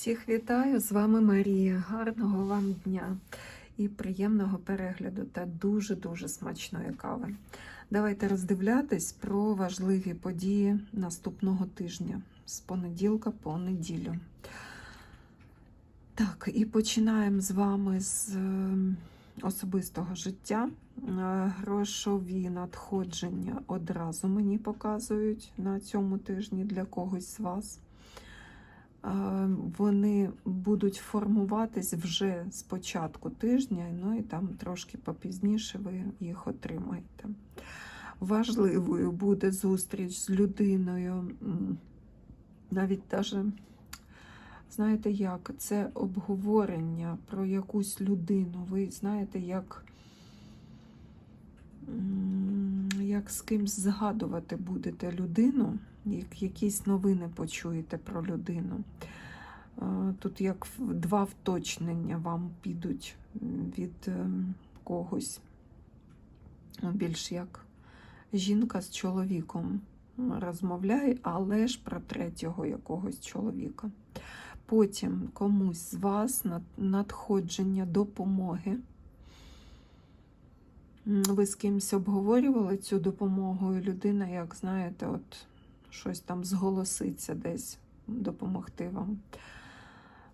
Всіх вітаю! З вами Марія. Гарного вам дня і приємного перегляду та дуже-дуже смачної кави. Давайте роздивлятись про важливі події наступного тижня з понеділка по неділю. Так, і починаємо з вами з е, особистого життя. Е, Грошові надходження одразу мені показують на цьому тижні для когось з вас. Вони будуть формуватись вже з початку тижня, ну і там трошки попізніше ви їх отримаєте. Важливою буде зустріч з людиною, навіть даже, знаєте як, це обговорення про якусь людину. Ви знаєте, як, як з кимсь згадувати будете людину, якісь новини почуєте про людину. Е, Тут як два вточнення вам підуть від ем, когось. Ну, Більш як жінка з чоловіком розмовляє, але ж про третього якогось чоловіка. Потім комусь з вас над- надходження допомоги. Ви з кимось обговорювали цю допомогу, і людина, як знаєте, от щось там зголоситься десь допомогти вам.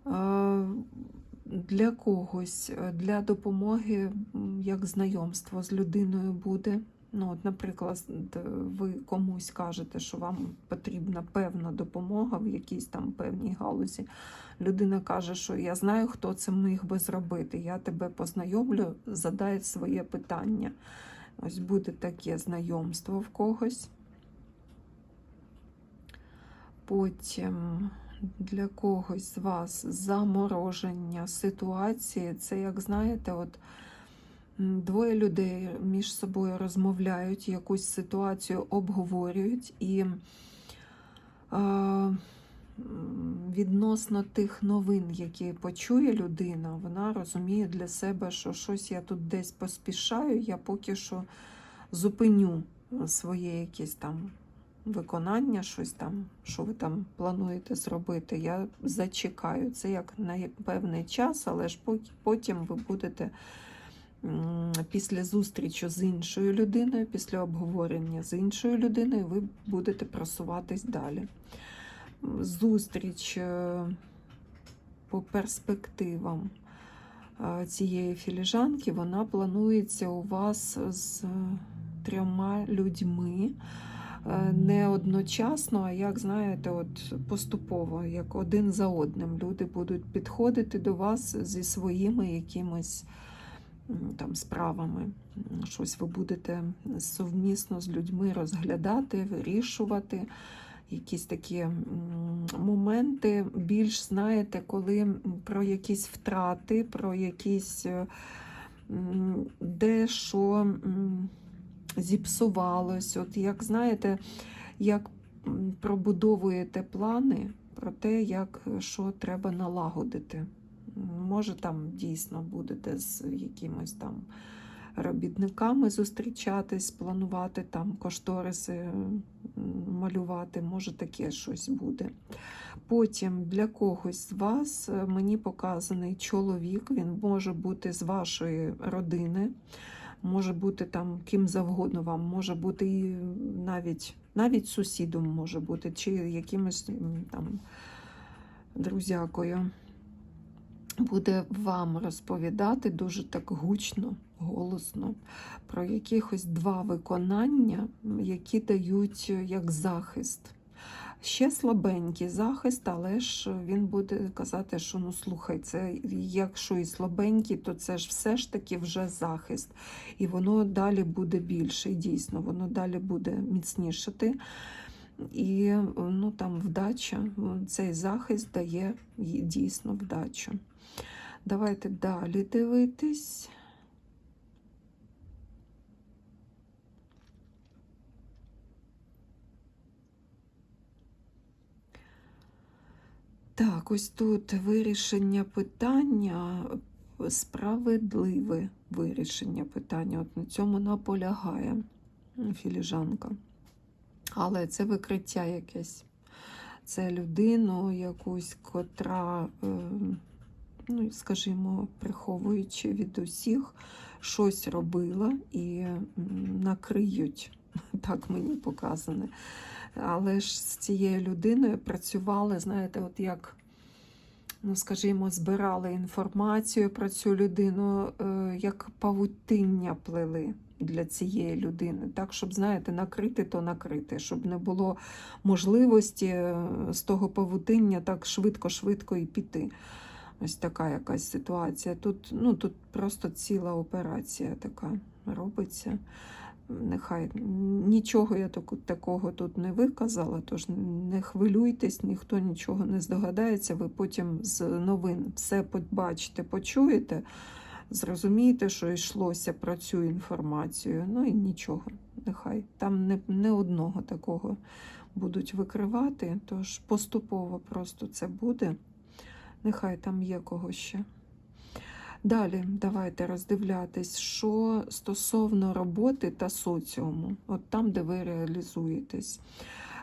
Е, Для когось, е, для допомоги, як знайомство з людиною буде. Ну, от, наприклад, ви комусь кажете, що вам потрібна певна допомога в якійсь там певній галузі. Людина каже, що я знаю, хто це міг би зробити. Я тебе познайомлю, задай своє питання. Ось буде таке знайомство в когось. Потім для когось з вас замороження ситуації. Це, як знаєте, от двоє людей між собою розмовляють, якусь ситуацію обговорюють і е, відносно тих новин, які почує людина, вона розуміє для себе, що щось я тут десь поспішаю, я поки що зупиню своє якесь там виконання, щось там, що ви там плануєте зробити, я зачекаю. Це як на певний час, але ж потім ви будете після зустрічі з іншою людиною, після обговорення з іншою людиною, ви будете просуватись далі. Зустріч е, по перспективам е, цієї філіжанки, вона планується у вас з трьома людьми не одночасно, а як знаєте, от поступово, як один за одним. Люди будуть підходити до вас зі своїми якимись там справами. Щось ви будете совмісно з людьми розглядати, вирішувати. Якісь такі моменти, більш знаєте, коли про якісь втрати, про якісь е, м, де що м, зіпсувалось. От як знаєте, як пробудовуєте плани про те, як е, що треба налагодити. Може, там дійсно будете з якимось там робітниками зустрічатись, планувати там кошториси малювати, може таке щось буде. Потім для когось з вас е, мені показаний чоловік, він може бути з вашої родини, може бути там ким завгодно вам, може бути і навіть, навіть сусідом може бути, чи якимось там друзякою. Буде вам розповідати дуже так гучно, голосно про якихось два виконання, які дають е, як захист. Ще слабенький захист, але ж він буде казати, що ну слухай, це якщо і слабенький, то це ж все ж таки вже захист. І воно далі буде більше, і дійсно, воно далі буде міцнішати. І ну, там вдача, цей захист дає дійсно вдачу. Давайте далі дивитись. Так, ось тут вирішення питання, справедливе вирішення питання. От на цьому наполягає філіжанка. Але це викриття якесь. Це людину якусь, котра, е, ну, скажімо, приховуючи від усіх, щось робила і накриють, так мені показане. Але ж з цією людиною працювали, знаєте, от як, ну, скажімо, збирали інформацію про цю людину, е, як павутиння плели для цієї людини. Так, щоб, знаєте, накрити, то накрити, щоб не було можливості е, з того павутиння так швидко-швидко і піти. Ось така якась ситуація. Тут, ну, тут просто ціла операція така робиться. Нехай нічого я такого тут не виказала, тож не хвилюйтесь, ніхто нічого не здогадається. Ви потім з новин все побачите, почуєте, зрозумієте, що йшлося про цю інформацію. Ну і нічого, нехай. Там не, не одного такого будуть викривати, тож поступово просто це буде. Нехай там є кого ще. Далі давайте роздивлятись, що стосовно роботи та соціуму, от там, де ви реалізуєтесь.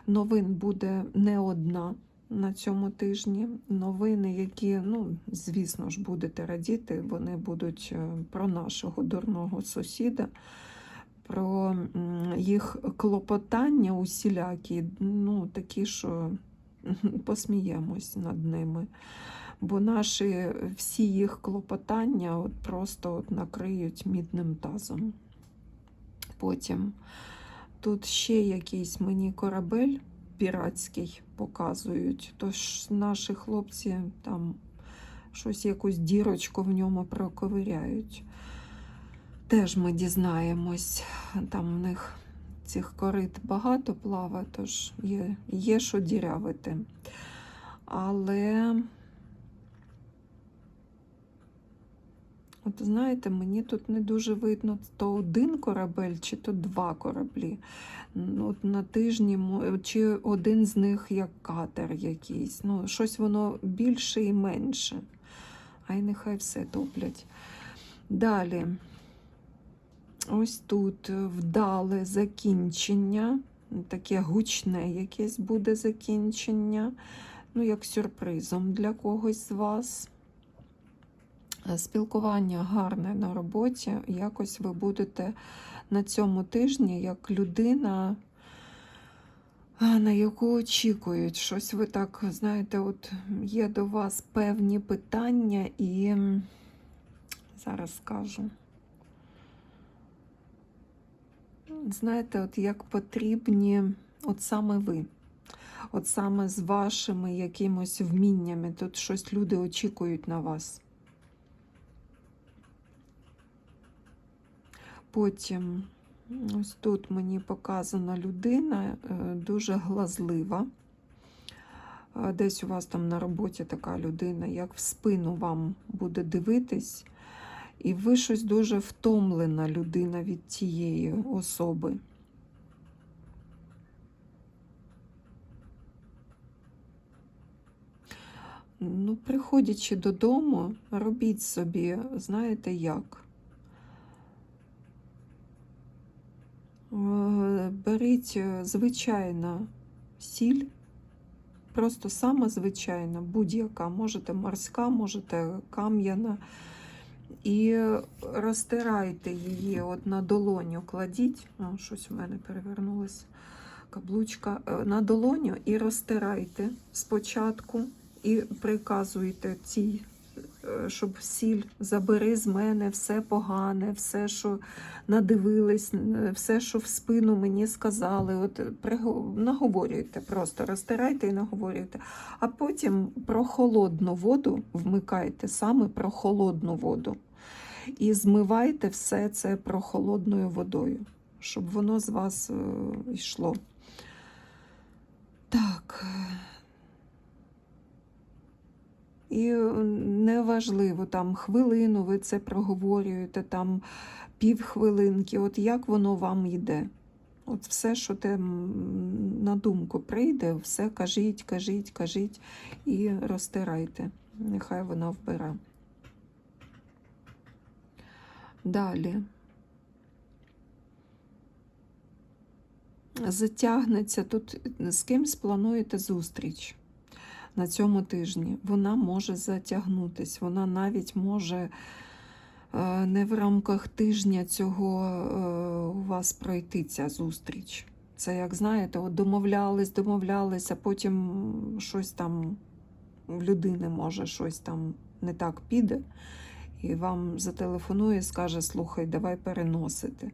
Новин буде не одна на цьому тижні. Новини, які, ну, звісно ж, будете радіти, вони будуть е, про нашого дурного сусіда, про їх клопотання усілякі, ну, такі, що посміємось над ними бо наші всі їх клопотання от просто от накриють мідним тазом. Потім тут ще якийсь мені корабель піратський показують, тож наші хлопці там щось якусь дірочку в ньому проковиряють. Теж ми дізнаємось, там в них цих корит багато плава, тож є, є що дірявити. Але От знаєте, мені тут не дуже видно, то один корабель чи то два кораблі. От на тижні, чи один з них як катер якийсь. Ну, щось воно більше і менше. А й нехай все топлять. Далі. Ось тут вдале закінчення, таке гучне якесь буде закінчення, ну, як сюрпризом для когось з вас. Спілкування гарне на роботі. Якось ви будете на цьому тижні як людина, на яку очікують. Щось ви так, знаєте, от є до вас певні питання, і зараз скажу. Знаєте, от як потрібні, от саме ви. От саме з вашими якимось вміннями. Тут щось люди очікують на вас. Потім ось тут мені показана людина е, дуже глазлива. Е, Десь у вас там на роботі така людина, як в спину вам буде дивитись, і ви щось дуже втомлена людина від тієї особи. Ну, приходячи додому, робіть собі, знаєте як? Е, Беріть е, звичайна сіль, просто сама звичайна, будь-яка, можете морська, можете кам'яна. І розтирайте її от на долоню, кладіть, О, щось у мене перевернулося, каблучка, Е, на долоню і розтирайте спочатку, і приказуйте цій, щоб сіль забери з мене все погане, все, що надивились, е, все, що в спину мені сказали. От наговорюйте, просто розтирайте і наговорюйте. А потім про холодну воду вмикайте саме про холодну воду. І змивайте все це прохолодною водою, щоб воно з вас е, йшло. Так. І е, неважливо, там хвилину ви це проговорюєте, там півхвилинки, от як воно вам йде. От все, що те на думку прийде, все кажіть, кажіть, кажіть і розтирайте. Нехай вона вбере. Далі. Затягнеться тут з кимсь плануєте зустріч. На цьому тижні. Вона може затягнутись, вона навіть може е, не в рамках тижня цього е, у вас пройти ця зустріч. Це, як знаєте, от домовлялись, домовлялись, а потім щось там в людини може щось там не так піде, і вам зателефонує і скаже: слухай, давай переносити.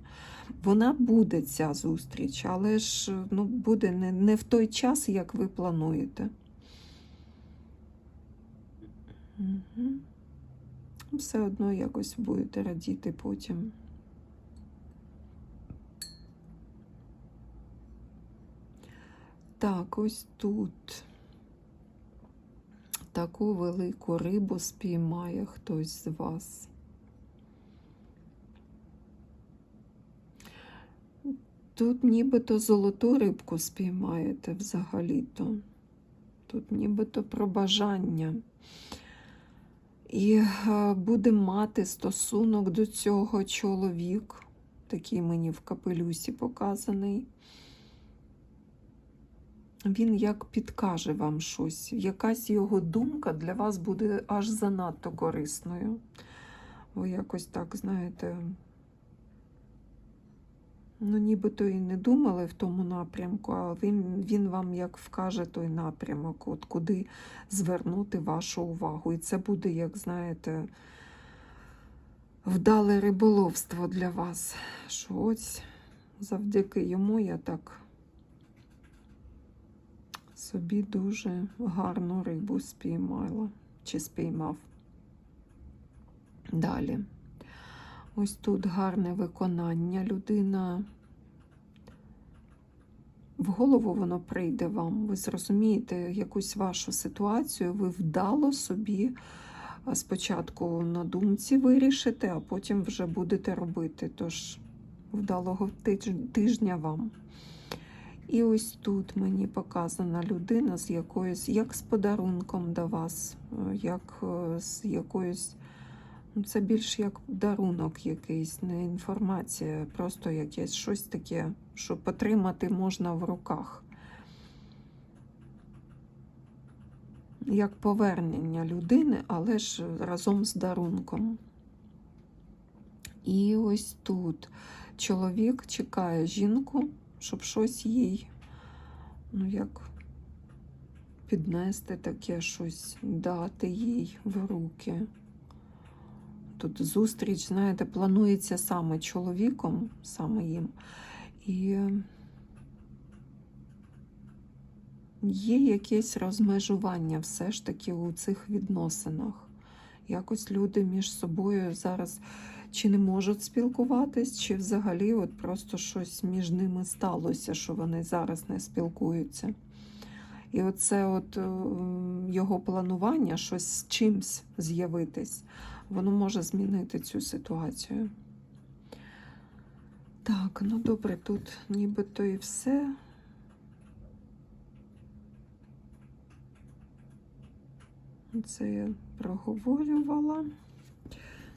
Вона буде ця зустріч, але ж ну, буде не, не в той час, як ви плануєте. Угу. Все одно якось будете радіти потім. Так, ось тут таку велику рибу спіймає хтось з вас. Тут нібито золоту рибку спіймаєте взагалі-то. Тут нібито про бажання. І е, буде мати стосунок до цього чоловік, такий мені в капелюсі показаний. Він як підкаже вам щось, якась його думка для вас буде аж занадто корисною. Ви якось так, знаєте, ну нібито і не думали в тому напрямку, а він, він вам як вкаже той напрямок, от куди звернути вашу увагу. І це буде, як знаєте, вдале риболовство для вас. Що ось завдяки йому я так собі дуже гарну рибу спіймала чи спіймав. Далі. Ось тут гарне виконання. Людина. В голову воно прийде вам. Ви зрозумієте якусь вашу ситуацію, ви вдало собі спочатку на думці вирішите, а потім вже будете робити. Тож вдалого тижня вам. І ось тут мені показана людина з якоюсь, як з подарунком до вас, як е, з якоюсь, це більш як дарунок якийсь, не інформація, просто якесь щось таке, що потримати можна в руках. Як повернення людини, але ж разом з дарунком. І ось тут чоловік чекає жінку щоб щось їй, ну як піднести таке щось, дати їй в руки. Тут зустріч, знаєте, планується саме чоловіком, саме їм. І є якесь розмежування все ж таки у цих відносинах. Якось люди між собою зараз чи не можуть спілкуватись, чи взагалі от просто щось між ними сталося, що вони зараз не спілкуються. І оце от е, його планування, щось з чимсь з'явитись, воно може змінити цю ситуацію. Так, ну добре, тут нібито і все. Це я проговорювала.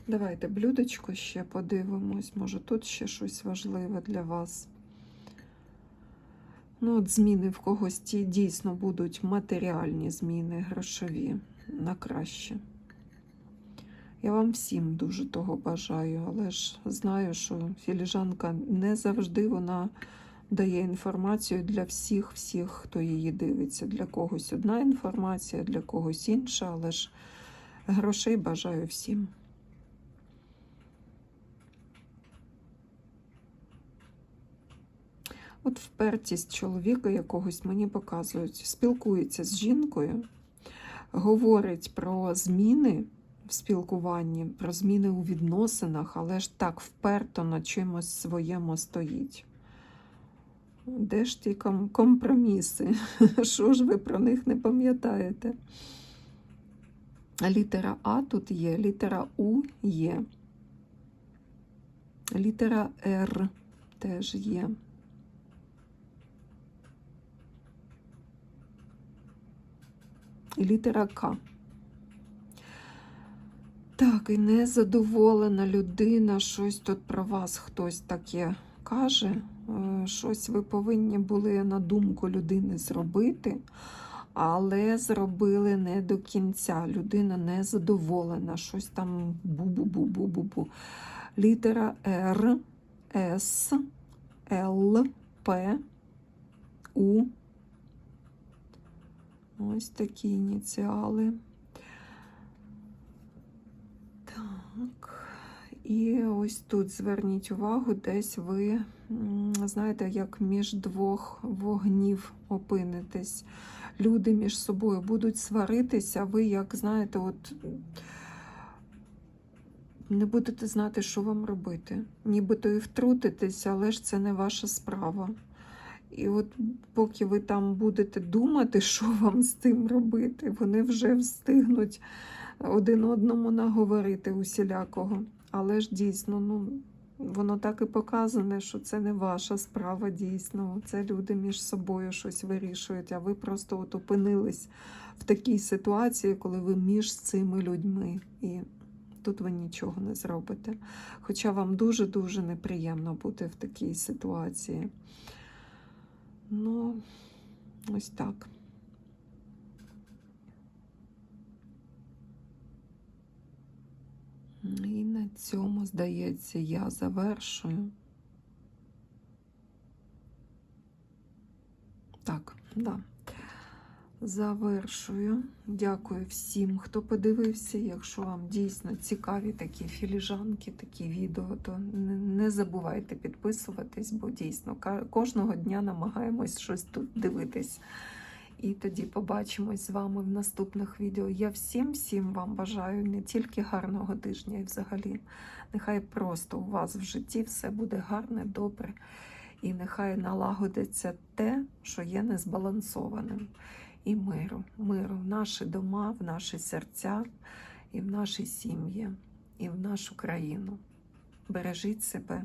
Давайте блюдечко ще подивимось. Може, тут ще щось важливе для вас. Ну, от зміни в когось ті дійсно будуть матеріальні зміни, грошові на краще. Я вам всім дуже того бажаю, але ж знаю, що філіжанка не завжди вона дає інформацію для всіх, всіх, хто її дивиться. Для когось одна інформація, для когось інша, але ж грошей бажаю всім. От впертість чоловіка якогось мені показують, спілкується з жінкою, говорить про зміни спілкуванні, про зміни у відносинах, але ж так вперто на чимось своєму стоїть. Де ж ті компроміси? Що ж ви про них не пам'ятаєте? Літера А тут є, літера У є, літера Р теж є. І літера К. Так, і незадоволена людина, щось тут про вас хтось таке каже. е, Щось ви повинні були на думку людини зробити, але зробили не до кінця. Людина не задоволена, щось там бу-бу-бу-бу-бу-бу. Літера Р, С, Л, П, У. Ось такі ініціали. Так. І ось тут зверніть увагу, десь ви, знаєте, як між двох вогнів опинитесь. Люди між собою будуть сваритися, ви, як знаєте, от не будете знати, що вам робити. Нібито і втрутитесь, але ж це не ваша справа. І от поки ви там будете думати, що вам з тим робити, вони вже встигнуть один одному наговорити усілякого. Але ж дійсно, ну, воно так і показане, що це не ваша справа дійсно. Це люди між собою щось вирішують, а ви просто от опинились в такій ситуації, коли ви між цими людьми. І тут ви нічого не зробите. Хоча вам дуже-дуже неприємно бути в такій ситуації. Ну, ось так. І на цьому, здається, я завершую. Так, да. Завершую. Дякую всім, хто подивився. Якщо вам дійсно цікаві такі філіжанки, такі відео, то не, забувайте підписуватись, бо дійсно кожного дня намагаємось щось тут дивитись. І тоді побачимось з вами в наступних відео. Я всім всім вам бажаю не тільки гарного тижня, і взагалі. Нехай просто у вас в житті все буде гарне, добре, і нехай налагодиться те, що є незбалансованим. І миру, миру в наші дома, в наші серця, і в наші сім'ї, і в нашу країну. Бережіть себе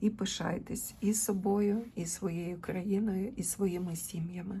і пишайтесь і собою, і своєю країною, і своїми сім'ями.